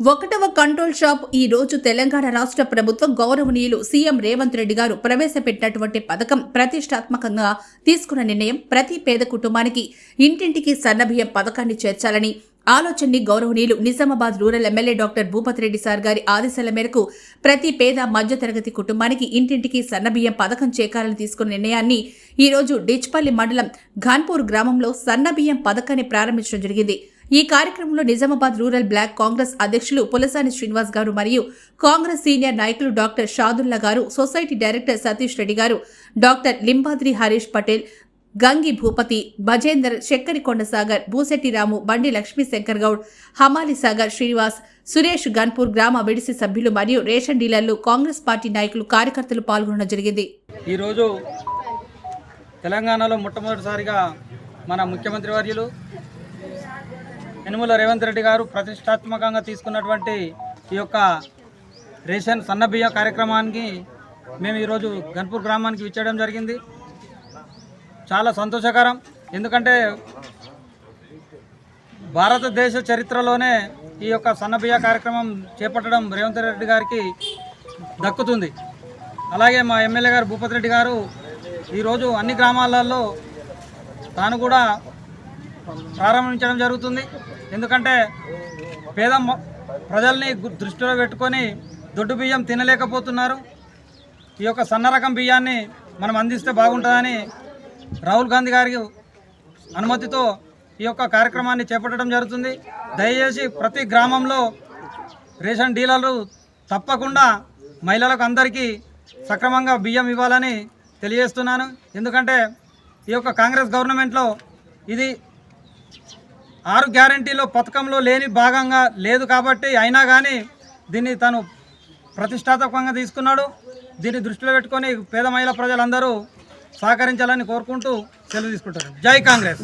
ఒకటవ control shop ఈ రోజు తెలంగాణ రాష్ట్ర ప్రభుత్వం గౌరవనీయులు సీఎం రేవంత్ రెడ్డి గారు ప్రవేశపెట్టినటువంటి పథకం ప్రతిష్టాత్మకంగా తీసుకున్న నిర్ణయం ప్రతి పేద కుటుంబానికి ఇంటింటికి సన్నబియ్యం పథకాన్ని చేర్చాలని ఆలోచనని గౌరవనీయులు Nizamabad rural MLA doctor Bhupathi Reddy sir గారి ఆదేశాల మేరకు ప్రతి పేద మధ్యతరగతి కుటుంబానికి ఇంటింటికి సన్నబియ్యం పథకం చేకాలని తీసుకున్న నిర్ణయాన్ని ఈ రోజు డిచ్పల్లి మండలం ఘాన్పూర్ గ్రామంలో సన్నబియ్యం పథకాన్ని ప్రారంభించడం జరిగింది. ఈ కార్యక్రమంలో నిజామాబాద్ రూరల్ బ్లాక్ కాంగ్రెస్ అధ్యక్షులు పులసాని శ్రీనివాస్ గారు మరియు కాంగ్రెస్ సీనియర్ నాయకులు doctor Shadulla garu society director Satish Reddy garu doctor Limbadri Harish Patel Gangi Bhupathi Bhajender Shekkarikonda Sagar Bhushetti Ramu Bandi Lakshmishankar Goud హమాలి సాగర్ శ్రీనివాస్ సురేష్ గన్పూర్ గ్రామ విడిసి సభ్యులు మరియు రేషన్ డీలర్లు కాంగ్రెస్ పార్టీ నాయకులు కార్యకర్తలు పాల్గొనడం జరిగింది. ఈరోజు తెలంగాణలో మొట్టమొదటిసారిగా మన ముఖ్యమంత్రి వర్యులు యనుమల రేవంత్ రెడ్డి గారు ప్రతిష్టాత్మకంగా తీసుకున్నటువంటి ఈ యొక్క రేషన్ సన్నబియ్య కార్యక్రమానికి మేము ఈరోజు గన్పూర్ గ్రామానికి విచ్చేయడం జరిగింది. చాలా సంతోషకరం. ఎందుకంటే భారతదేశ చరిత్రలోనే ఈ యొక్క సన్నబియ్య కార్యక్రమం చేపట్టడం రేవంత్ రెడ్డి గారికి దక్కుతుంది. అలాగే మా ఎమ్మెల్యే గారు భూపతి రెడ్డి గారు ఈరోజు అన్ని గ్రామాలలో తాను కూడా ప్రారంభించడం జరుగుతుంది. ఎందుకంటే పేద ప్రజల్ని దృష్టిలో పెట్టుకొని దొడ్డు బియ్యం తినలేకపోతున్నారు. ఈ యొక్క సన్న రకం బియ్యాన్ని మనం అందిస్తే బాగుంటుందని రాహుల్ గాంధీ గారి అనుమతితో ఈ యొక్క కార్యక్రమాన్ని చేపట్టడం జరుగుతుంది. దయచేసి ప్రతి గ్రామంలో రేషన్ డీలర్లు తప్పకుండా మహిళలకు అందరికీ సక్రమంగా బియ్యం ఇవ్వాలని తెలియజేస్తున్నాను. ఎందుకంటే ఈ యొక్క కాంగ్రెస్ గవర్నమెంట్లో ఇది ఆరు గ్యారంటీలో పథకంలో లేని భాగంగా లేదు కాబట్టి అయినా కానీ దీన్ని తను ప్రతిష్టాత్మకంగా తీసుకున్నాడు. దీన్ని దృష్టిలో పెట్టుకొని పేద మహిళా ప్రజలందరూ సహకరించాలని కోరుకుంటూ సెలవు తీసుకుంటారు జై కాంగ్రెస్.